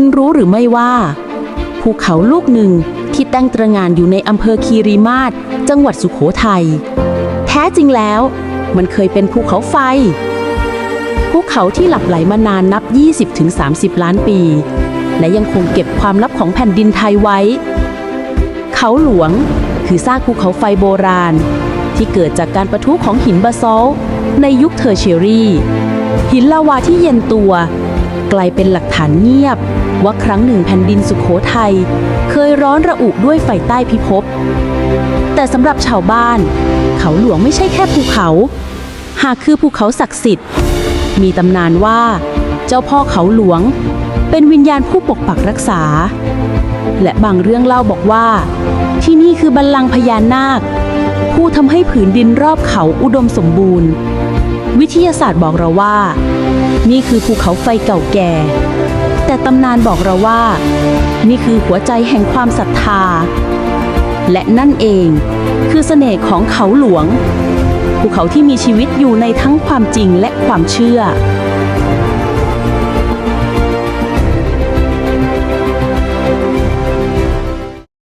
คุณรู้หรือไม่ว่า ภูเขาลูกหนึ่งที่ตั้งตระงานอยู่ในอำเภอคีรีมาศจังหวัดสุขโขทัย แท้จริงแล้ว มันเคยเป็นภูเขาไฟ ภูเขาที่หลับไหลมานานนับ 20-30 ล้านปี และยังคงเก็บความลับของแผ่นดินไทยไว้ เขาหลวงคือซากภูเขาไฟโบราณ ที่เกิดจากการประทุของหินบาซอลในยุคเทอร์เชียรีหินลาวาที่เย็นตัว กลายเป็นหลักฐานเงียบ ว่าครั้งหนึ่งแผ่นดินสุขโขทัยเคยร้อนระอุด้วยไฟใต้พิภพ แต่สำหรับชาวบ้าน เขาหลวงไม่ใช่แค่ภูเขา หากคือภูเขาศักดิ์สิทธิ์ มีตำนานว่า เจ้าพ่อเขาหลวง เป็นวิญญาณผู้ปกปักรักษา และบางเรื่องเล่าบอกว่า ที่นี่คือบัลลังก์พญานาค ผู้ทำให้ผืนดินรอบเขาอุดมสมบูรณ์ วิทยาศาสตร์บอกเราว่า นี่คือภูเขาไฟเก่าแก่ แต่ตำนานบอกเราว่า นี่คือหัวใจแห่งความศรัทธา และนั่นเองคือเสน่ห์ของเขาหลวง ภูเขาที่มีชีวิตอยู่ในทั้งความจริงและความเชื่อ